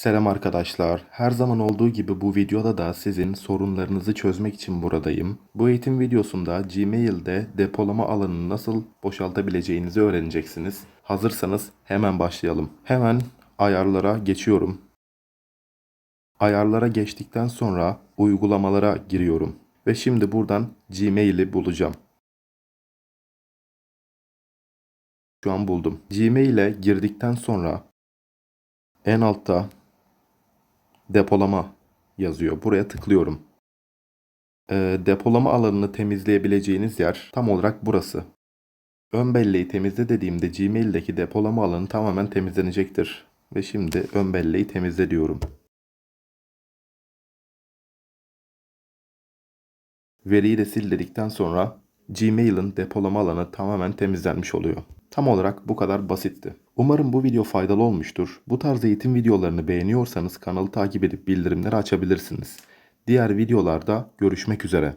Selam arkadaşlar. Her zaman olduğu gibi bu videoda da sizin sorunlarınızı çözmek için buradayım. Bu eğitim videosunda Gmail'de depolama alanını nasıl boşaltabileceğinizi öğreneceksiniz. Hazırsanız hemen başlayalım. Hemen ayarlara geçiyorum. Ayarlara geçtikten sonra uygulamalara giriyorum. Ve şimdi buradan Gmail'i bulacağım. Şu an buldum. Gmail'e girdikten sonra en altta depolama yazıyor. Buraya tıklıyorum. Ee, depolama alanını temizleyebileceğiniz yer tam olarak burası. Ön belleği temizle dediğimde Gmail'deki depolama alanı tamamen temizlenecektir. Ve şimdi ön belleği temizle diyorum. Veriyi de sil dedikten sonra Gmail'in depolama alanı tamamen temizlenmiş oluyor. Tam olarak bu kadar basitti. Umarım bu video faydalı olmuştur. Bu tarz eğitim videolarını beğeniyorsanız kanalı takip edip bildirimleri açabilirsiniz. Diğer videolarda görüşmek üzere.